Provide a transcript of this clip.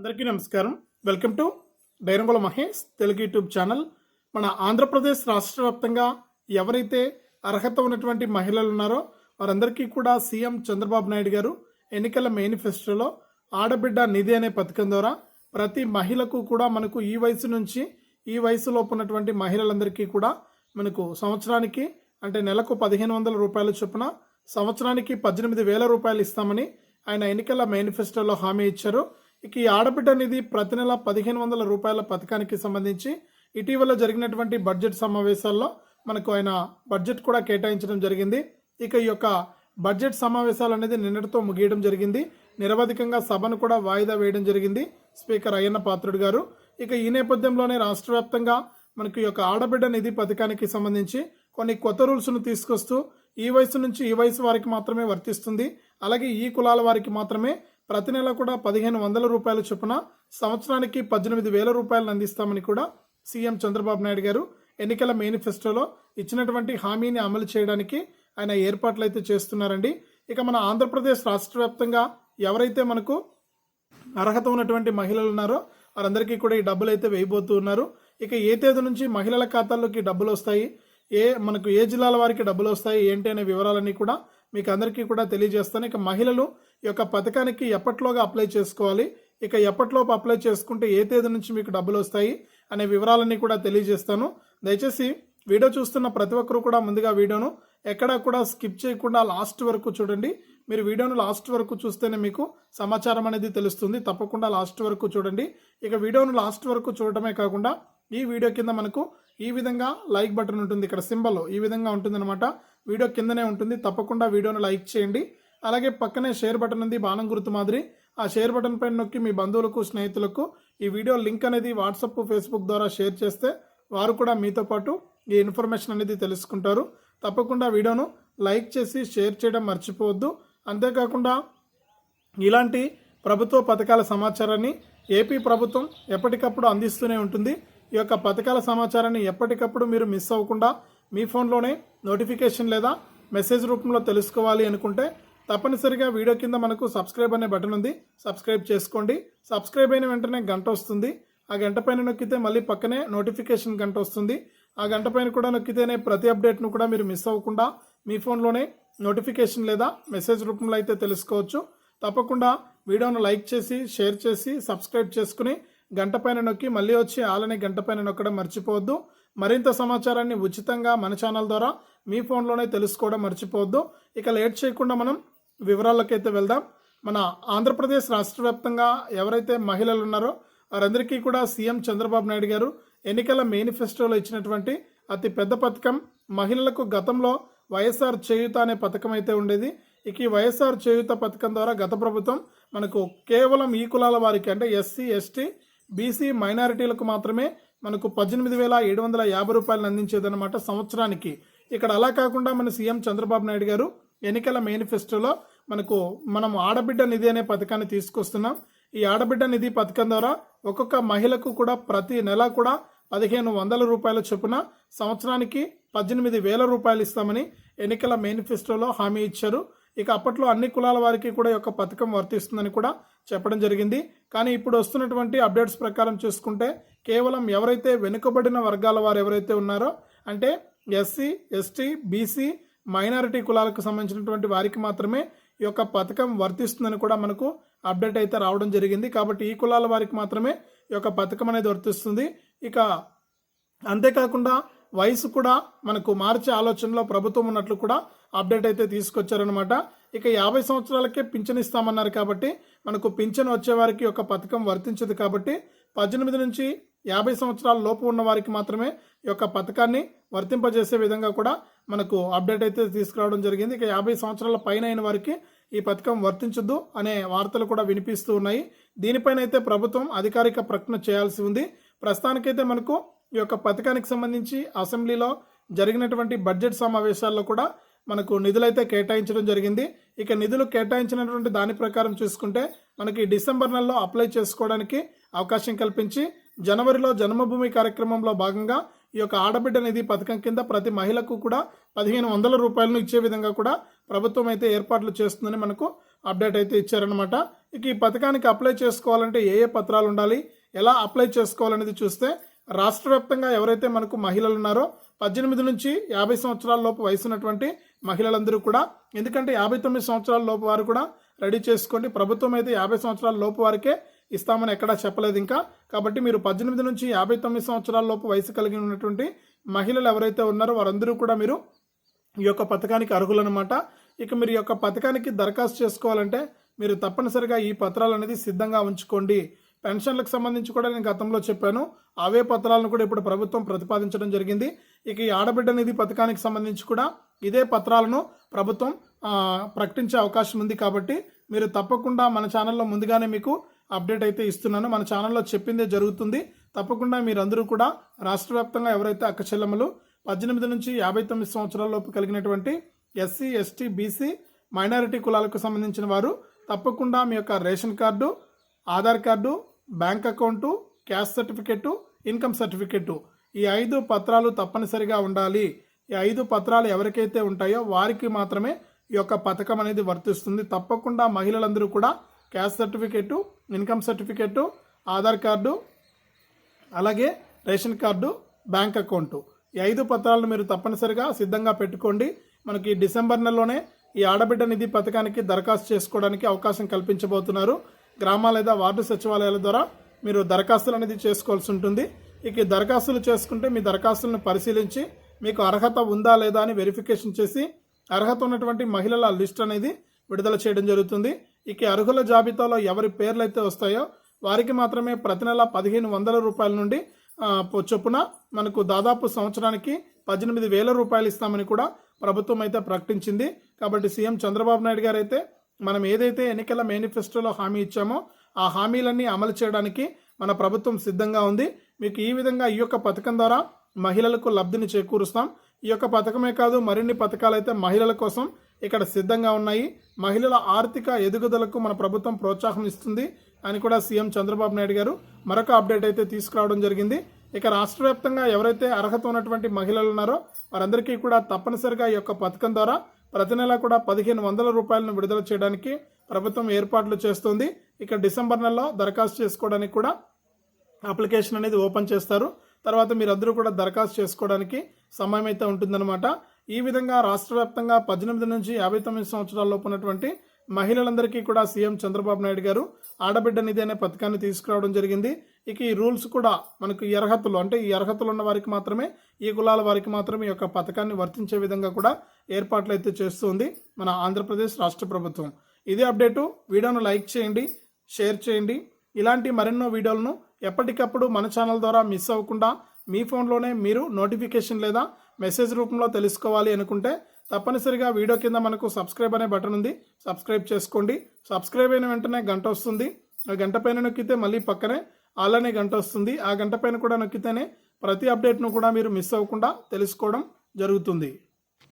అందరికీ నమస్కారం. Welcome to Dairangula Mahesh Telugu YouTube channel. మన ఆంధ్రప్రదేశ్ రాష్ట్ర వ్యాప్తంగా ఎవరైతే అర్హత ఉన్నటువంటి మహిళలు ఉన్నారో వారందరికీ కూడా సీఎం చంద్రబాబు నాయుడు గారు ఎన్నికల మేనిఫెస్టోలో ఆడబిడ్డ నిధి అనే పథకం ద్వారా ప్రతి మహిళకు కూడా మనకు ఈ వయసు నుంచి ఈ వయసులోపు ఉన్నటువంటి మహిళలందరికీ కూడా మనకు సంవత్సరానికి అంటే నెలకు పదిహేను వందల రూపాయల చొప్పున సంవత్సరానికి పద్దెనిమిది వేల రూపాయలు ఇస్తామని ఆయన ఎన్నికల మేనిఫెస్టోలో హామీ ఇచ్చారు. ఇక ఈ ఆడబిడ్డ నిధి ప్రతి నెల పదిహేను వందల రూపాయల పథకానికి సంబంధించి ఇటీవల జరిగినటువంటి బడ్జెట్ సమావేశాల్లో మనకు ఆయన బడ్జెట్ కూడా కేటాయించడం జరిగింది. ఇక ఈ యొక్క బడ్జెట్ సమావేశాలు అనేది నిన్నటితో ముగియడం జరిగింది. నిరవధికంగా సభను కూడా వాయిదా వేయడం జరిగింది స్పీకర్ అయ్యన్న పాత్రుడు గారు. ఇక ఈ నేపథ్యంలోనే రాష్ట్ర వ్యాప్తంగా మనకి ఈ యొక్క ఆడబిడ్డ నిధి పథకానికి సంబంధించి కొన్ని కొత్త రూల్స్ను తీసుకొస్తూ ఈ వయసు నుంచి ఈ వయసు వారికి మాత్రమే వర్తిస్తుంది. అలాగే ఈ కులాల వారికి మాత్రమే ప్రతి నెల కూడా పదిహేను వందల రూపాయల చొప్పున సంవత్సరానికి పద్దెనిమిది వేల రూపాయలను అందిస్తామని కూడా సీఎం చంద్రబాబు నాయుడు గారు ఎన్నికల మేనిఫెస్టోలో ఇచ్చినటువంటి హామీని అమలు చేయడానికి ఆయన ఏర్పాట్లు అయితే చేస్తున్నారండి. ఇక మన ఆంధ్రప్రదేశ్ రాష్ట్ర వ్యాప్తంగా ఎవరైతే మనకు అర్హత ఉన్నటువంటి మహిళలు ఉన్నారో వారందరికీ కూడా ఈ డబ్బులు అయితే వేయబోతూ ఉన్నారు. ఇక ఏ తేదీ నుంచి మహిళల ఖాతాల్లోకి డబ్బులు వస్తాయి? ఏ మనకు ఏ జిల్లాల వారికి డబ్బులు వస్తాయి? ఏంటి అనే వివరాలన్నీ కూడా మీకు అందరికీ కూడా తెలియజేస్తాను. ఇక మహిళలు ఈ యొక్క పథకానికి ఎప్పట్లోగా అప్లై చేసుకోవాలి? ఇక ఎప్పట్లోపు అప్లై చేసుకుంటే ఏ తేదీ నుంచి మీకు డబ్బులు వస్తాయి? అనే వివరాలన్నీ కూడా తెలియజేస్తాను. దయచేసి వీడియో చూస్తున్న ప్రతి ఒక్కరు కూడా ముందుగా వీడియోను ఎక్కడా కూడా స్కిప్ చేయకుండా లాస్ట్ వరకు చూడండి. మీరు వీడియోను లాస్ట్ వరకు చూస్తేనే మీకు సమాచారం అనేది తెలుస్తుంది. తప్పకుండా లాస్ట్ వరకు చూడండి. ఇక వీడియోను లాస్ట్ వరకు చూడటమే కాకుండా ఈ వీడియో కింద మనకు ఈ విధంగా లైక్ బటన్ ఉంటుంది. ఇక్కడ సింబల్ ఈ విధంగా ఉంటుందన్నమాట. వీడియో కిందనే ఉంటుంది. తప్పకుండా వీడియోను లైక్ చేయండి. అలాగే పక్కనే షేర్ బటన్ ఉంది బాణం గుర్తు మాదిరి. ఆ షేర్ బటన్ పైన నొక్కి మీ బంధువులకు స్నేహితులకు ఈ వీడియో లింక్ అనేది వాట్సప్ ఫేస్బుక్ ద్వారా షేర్ చేస్తే వారు కూడా మీతో పాటు ఈ ఇన్ఫర్మేషన్ అనేది తెలుసుకుంటారు. తప్పకుండా వీడియోను లైక్ చేసి షేర్ చేయడం మర్చిపోవద్దు. అంతేకాకుండా ఇలాంటి ప్రభుత్వ పథకాల సమాచారాన్ని ఏపీ ప్రభుత్వం ఎప్పటికప్పుడు అందిస్తూనే ఉంటుంది. ఈ యొక్క పథకాల సమాచారాన్ని ఎప్పటికప్పుడు మీరు మిస్ అవ్వకుండా మీ ఫోన్లోనే నోటిఫికేషన్ లేదా మెసేజ్ రూపంలో తెలుసుకోవాలి అనుకుంటే తప్పనిసరిగా వీడియో కింద మనకు సబ్స్క్రైబ్ అనే బటన్ ఉంది. సబ్స్క్రైబ్ చేసుకోండి. సబ్స్క్రైబ్ అయిన వెంటనే గంట వస్తుంది. ఆ గంట పైన నొక్కితే మళ్ళీ పక్కనే నోటిఫికేషన్ గంట వస్తుంది. ఆ గంట పైన కూడా నొక్కితేనే ప్రతి అప్డేట్ను కూడా మీరు మిస్ అవ్వకుండా మీ ఫోన్లోనే నోటిఫికేషన్ లేదా మెసేజ్ రూపంలో అయితే తెలుసుకోవచ్చు. తప్పకుండా వీడియోను లైక్ చేసి షేర్ చేసి సబ్స్క్రైబ్ చేసుకుని గంట పైన నొక్కి మళ్ళీ వచ్చి ఆలనే గంట పైన నొక్కడం మర్చిపోవద్దు. మరింత సమాచారాన్ని ఉచితంగా మన ఛానల్ ద్వారా మీ ఫోన్లోనే తెలుసుకోవడం మర్చిపోవద్దు. ఇక లేట్ చేయకుండా మనం వివరాలకైతే వెళ్దాం. మన ఆంధ్రప్రదేశ్ రాష్ట్ర వ్యాప్తంగా ఎవరైతే మహిళలు ఉన్నారో వారందరికీ కూడా సీఎం చంద్రబాబు నాయుడు గారు ఎన్నికల మేనిఫెస్టోలో ఇచ్చినటువంటి అతి పెద్ద పథకం మహిళలకు గతంలో వైఎస్ఆర్ చేయూత అనే పథకం అయితే ఉండేది. ఇక ఈ వైఎస్ఆర్ చేయూత పథకం ద్వారా గత ప్రభుత్వం మనకు కేవలం ఈ కులాల వారికి అంటే ఎస్సీ ఎస్టీ బీసీ మైనారిటీలకు మాత్రమే మనకు పద్దెనిమిది వేల ఏడు వందల యాభై రూపాయలు అందించేదన్నమాట సంవత్సరానికి. ఇక్కడ అలా కాకుండా మన సీఎం చంద్రబాబు నాయుడు గారు ఎన్నికల మేనిఫెస్టోలో మనకు మనం ఆడబిడ్డ నిధి అనే పథకాన్ని తీసుకొస్తున్నాం. ఈ ఆడబిడ్డ నిధి పథకం ద్వారా ఒక్కొక్క మహిళకు కూడా ప్రతి నెల కూడా పదిహేను వందల రూపాయల చొప్పున సంవత్సరానికి పద్దెనిమిది వేల రూపాయలు ఇస్తామని ఎన్నికల మేనిఫెస్టోలో హామీ ఇచ్చారు. ఇక అప్పట్లో అన్ని కులాల వారికి కూడా యొక్క పథకం వర్తిస్తుందని కూడా చెప్పడం జరిగింది. కానీ ఇప్పుడు వస్తున్నటువంటి అప్డేట్స్ ప్రకారం చూసుకుంటే కేవలం ఎవరైతే వెనుకబడిన వర్గాల వారు ఎవరైతే ఉన్నారో అంటే ఎస్సీ ఎస్టీ బీసీ మైనారిటీ కులాలకు సంబంధించినటువంటి వారికి మాత్రమే ఈ యొక్క పథకం వర్తిస్తుందని కూడా మనకు అప్డేట్ అయితే రావడం జరిగింది. కాబట్టి ఈ కులాల వారికి మాత్రమే ఈ యొక్క పథకం అనేది వర్తిస్తుంది. ఇక అంతేకాకుండా వయసు కూడా మనకు మార్చే ఆలోచనలో ప్రభుత్వం ఉన్నట్లు కూడా అప్డేట్ అయితే తీసుకొచ్చారనమాట ఇక యాభై సంవత్సరాలకే పింఛన్ ఇస్తామన్నారు కాబట్టి మనకు పింఛన్ వచ్చేవారికి ఒక పథకం వర్తించదు కాబట్టి పద్దెనిమిది నుంచి యాభై సంవత్సరాల లోపు ఉన్న వారికి మాత్రమే ఈ యొక్క పథకాన్ని వర్తింపజేసే విధంగా కూడా మనకు అప్డేట్ అయితే తీసుకురావడం జరిగింది. ఇక యాభై సంవత్సరాల పైన అయిన వారికి ఈ పథకం వర్తించదు అనే వార్తలు కూడా వినిపిస్తూ ఉన్నాయి. దీనిపైన అయితే ప్రభుత్వం అధికారిక ప్రకటన చేయాల్సి ఉంది. ప్రస్తుతానికైతే మనకు ఈ యొక్క పథకానికి సంబంధించి అసెంబ్లీలో జరిగినటువంటి బడ్జెట్ సమావేశాల్లో కూడా మనకు నిధులైతే కేటాయించడం జరిగింది. ఇక నిధులు కేటాయించినటువంటి దాని ప్రకారం చూసుకుంటే మనకి డిసెంబర్ నెలలో అప్లై చేసుకోవడానికి అవకాశం కల్పించి జనవరిలో జన్మభూమి కార్యక్రమంలో భాగంగా ఈ యొక్క ఆడబిడ్డ నిధి పథకం కింద ప్రతి మహిళకు కూడా పదిహేను వందల రూపాయలను ఇచ్చే విధంగా కూడా ప్రభుత్వం అయితే ఏర్పాట్లు చేస్తుందని మనకు అప్డేట్ అయితే ఇచ్చారనమాట ఇక ఈ పథకానికి అప్లై చేసుకోవాలంటే ఏ ఏ పత్రాలు ఉండాలి? ఎలా అప్లై చేసుకోవాలనేది చూస్తే రాష్ట్ర వ్యాప్తంగా ఎవరైతే మనకు మహిళలు ఉన్నారో పద్దెనిమిది నుంచి యాభై సంవత్సరాల లోపు వయసు ఉన్నటువంటి మహిళలందరూ కూడా ఎందుకంటే యాభై తొమ్మిది సంవత్సరాల లోపు వారు కూడా రెడీ చేసుకోండి. ప్రభుత్వం అయితే యాభై సంవత్సరాల లోపు వారికే ఇస్తామని ఎక్కడా చెప్పలేదు ఇంకా. కాబట్టి మీరు పద్దెనిమిది నుంచి యాభై తొమ్మిది సంవత్సరాల లోపు వయసు కలిగి ఉన్నటువంటి మహిళలు ఎవరైతే ఉన్నారో వారందరూ కూడా మీరు ఈ యొక్క పథకానికి అర్హులనమాట ఇక మీరు ఈ యొక్క పథకానికి దరఖాస్తు చేసుకోవాలంటే మీరు తప్పనిసరిగా ఈ పత్రాలు అనేది సిద్ధంగా ఉంచుకోండి. పెన్షన్లకు సంబంధించి కూడా నేను గతంలో చెప్పాను. అవే పత్రాలను కూడా ఇప్పుడు ప్రభుత్వం ప్రతిపాదించడం జరిగింది. ఇక ఈ ఆడబిడ్డ నిధి పథకానికి సంబంధించి కూడా ఇదే పత్రాలను ప్రభుత్వం ప్రకటించే అవకాశం ఉంది కాబట్టి మీరు తప్పకుండా మన ఛానల్లో ముందుగానే మీకు అప్డేట్ అయితే ఇస్తున్నాను. మన ఛానల్లో చెప్పిందే జరుగుతుంది. తప్పకుండా మీరందరూ కూడా రాష్ట్ర వ్యాప్తంగా ఎవరైతే అక్క చెల్లెమ్మలు పద్దెనిమిది నుంచి యాభై తొమ్మిది సంవత్సరాలలోపు కలిగినటువంటి ఎస్సీ ఎస్టీ బీసీ మైనారిటీ కులాలకు సంబంధించిన వారు తప్పకుండా మీ యొక్క ration card Aadhaar card bank account caste certificate income certificate ఈ ఐదు పత్రాలు తప్పనిసరిగా ఉండాలి. ఈ ఐదు పత్రాలు ఎవరికైతే ఉంటాయో వారికి మాత్రమే ఈ యొక్క పథకం అనేది వర్తిస్తుంది. తప్పకుండా మహిళలందరూ కూడా caste certificate income certificate Aadhaar card అలాగే రేషన్ కార్డు బ్యాంక్ అకౌంటు. ఈ ఐదు పత్రాలను మీరు తప్పనిసరిగా సిద్ధంగా పెట్టుకోండి. మనకి డిసెంబర్ నెలలోనే ఈ ఆడబిడ్డ నిధి పథకానికి దరఖాస్తు చేసుకోవడానికి అవకాశం కల్పించబోతున్నారు. గ్రామ లేదా వార్డు సచివాలయాల ద్వారా మీరు దరఖాస్తులు అనేది చేసుకోవాల్సి ఉంటుంది. ఇక దరఖాస్తులు చేసుకుంటే మీ దరఖాస్తులను పరిశీలించి మీకు అర్హత ఉందా లేదా అని వెరిఫికేషన్ చేసి అర్హత ఉన్నటువంటి మహిళల లిస్ట్ అనేది విడుదల చేయడం జరుగుతుంది. ఇక అర్హుల జాబితాలో ఎవరి పేర్లు అయితే వస్తాయో వారికి మాత్రమే ప్రతి నెల పదిహేను వందల రూపాయల నుండి చొప్పున మనకు దాదాపు సంవత్సరానికి పద్దెనిమిది వేల రూపాయలు ఇస్తామని కూడా ప్రభుత్వం అయితే ప్రకటించింది. కాబట్టి సీఎం చంద్రబాబు నాయుడు గారు అయితే మనం ఏదైతే ఎన్నికల మేనిఫెస్టోలో హామీ ఇచ్చామో ఆ హామీలన్నీ అమలు చేయడానికి మన ప్రభుత్వం సిద్ధంగా ఉంది. మీకు ఈ విధంగా ఈ యొక్క పథకం ద్వారా మహిళలకు లబ్ధిని చేకూరుస్తాం. ఈ యొక్క పథకమే కాదు మరిన్ని పథకాలు అయితే మహిళల కోసం ఇక్కడ సిద్ధంగా ఉన్నాయి. మహిళల ఆర్థిక ఎదుగుదలకు మన ప్రభుత్వం ప్రోత్సాహం ఇస్తుంది అని కూడా సీఎం చంద్రబాబు నాయుడు గారు మరొక అప్డేట్ అయితే తీసుకురావడం జరిగింది. ఇక రాష్ట్ర వ్యాప్తంగా ఎవరైతే అర్హత ఉన్నటువంటి మహిళలు ఉన్నారో వారందరికీ కూడా తప్పనిసరిగా ఈ యొక్క పథకం ద్వారా ప్రతి నెల కూడా పదిహేను వందల రూపాయలను విడుదల చేయడానికి ప్రభుత్వం ఏర్పాట్లు చేస్తుంది. ఇక డిసెంబర్ నెలలో దరఖాస్తు చేసుకోవడానికి కూడా అప్లికేషన్ అనేది ఓపెన్ చేస్తారు. తర్వాత మీరందరూ కూడా దరఖాస్తు చేసుకోవడానికి సమయం అయితే ఉంటుందన్నమాట. ఈ విధంగా రాష్ట్ర వ్యాప్తంగా పద్దెనిమిది నుంచి యాభై తొమ్మిది సంవత్సరాల లోపు ఉన్నటువంటి మహిళలందరికీ కూడా సీఎం చంద్రబాబు నాయుడు గారు ఆడబిడ్డ నిధి అనే పథకాన్ని తీసుకురావడం జరిగింది. ఇక ఈ రూల్స్ కూడా మనకు ఈ అర్హతలు అంటే ఈ అర్హతలు ఉన్న వారికి మాత్రమే ఈ కులాల వారికి మాత్రమే ఈ యొక్క పథకాన్ని వర్తించే విధంగా కూడా ఏర్పాట్లు అయితే చేస్తుంది మన ఆంధ్రప్రదేశ్ రాష్ట్ర ప్రభుత్వం. ఇదే అప్డేటు. వీడియోను లైక్ చేయండి షేర్ చేయండి. ఇలాంటి మరెన్నో వీడియోలను ఎప్పటికప్పుడు మన ఛానల్ ద్వారా మిస్ అవ్వకుండా మీ ఫోన్లోనే మీరు నోటిఫికేషన్ లేదా మెసేజ్ రూపంలో తెలుసుకోవాలి అనుకుంటే తప్పనిసరిగా వీడియో కింద మనకు సబ్స్క్రైబ్ అనే బటన్ ఉంది. సబ్స్క్రైబ్ చేసుకోండి. సబ్స్క్రైబ్ అయిన వెంటనే గంట వస్తుంది. ఆ గంట పైన నొక్కితే మళ్ళీ పక్కనే అలానే గంట వస్తుంది. ఆ గంట పైన కూడా నొక్కితేనే ప్రతి అప్డేట్ను కూడా మీరు మిస్ అవ్వకుండా తెలుసుకోవడం జరుగుతుంది.